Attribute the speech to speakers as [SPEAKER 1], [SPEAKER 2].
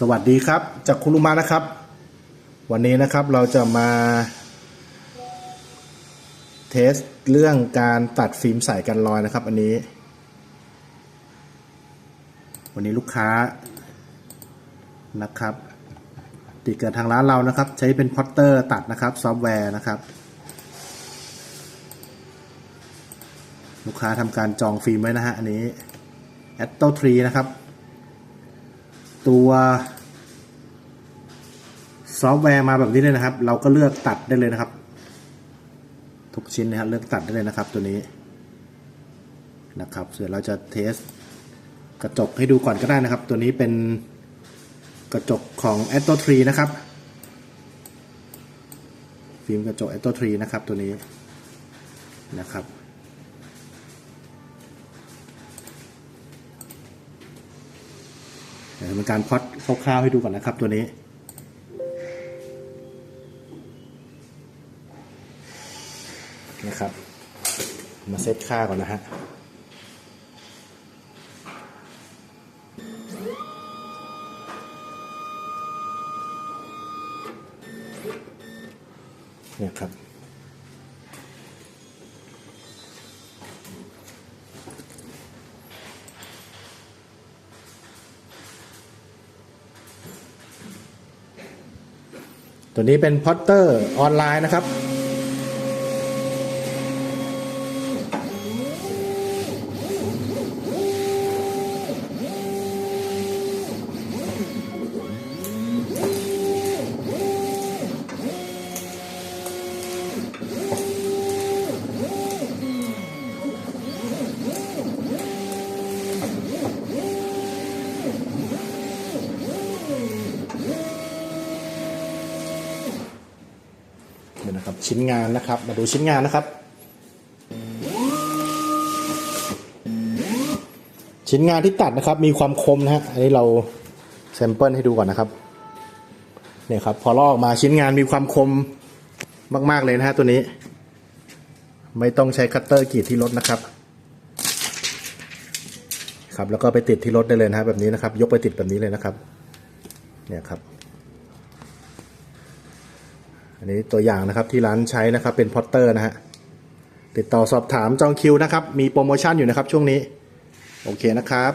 [SPEAKER 1] สวัสดีครับ จากคุรุมานะครับ วันนี้นะครับเราจะมาเทสเรื่องการตัดฟิล์มใส่กันรอยนะครับ อันนี้ วันนี้ลูกค้านะครับ ติดกับทางร้านเรานะครับ ใช้เป็นพอตเตอร์ตัดนะครับซอฟต์แวร์นะครับ ลูกค้าทำการจองฟิล์มไว้นะฮะอันนี้ a t t o 3นะครับ ตัวซอฟต์แวร์มาแบบนี้เลยนะครับ เราก็เลือกตัดได้เลยนะครับ ทุกชิ้นนะครับเลือกตัดได้เลยนะครับตัวนี้นะครับเดี๋ยวเราจะเทสกระจกให้ดูก่อนก็ได้นะครับ ตัวนี้เป็นกระจกของ a t t o 3นะครับ ฟิล์มกระจก a t t o 3นะครับตัวนี้นะครับ เดี๋ยวเป็นการพอดคร่าวๆให้ดูก่อนนะครับตัวนี้ นะครับ มาเซตค่าก่อนนะฮะเนี่ยครับ ตัวนี้เป็นพอตเตอร์ออนไลน์นะครับ ดี๋ยนะครับ ชิ้นงานนะครับ มาดูชิ้นงานนะครับ ชิ้นงานที่ตัดนะครับ มีความคมนะฮะอันนี้เราแซมเปิลให้ดูก่อนนะครับเนี่ยครับ พอลอกมาชิ้นงานมีความคมมาก ๆ เลยนะฮะตัวนี้ ไม่ต้องใช้คัตเตอร์กรีดที่รถนะครับ ครับแล้วก็ไปติดที่รถได้เลยนะฮะแบบนี้นะครับ ยกไปติดแบบนี้เลยนะครับ เนี่ยครับ นนี้ตัวอย่างนะครับที่ร้านใช้นะครับเป็นพอตเตอร์นะฮะติดต่อสอบถามจองคิวนะครับ มีโปรโมชั่นอยู่นะครับช่วงนี้ โอเคนะครับ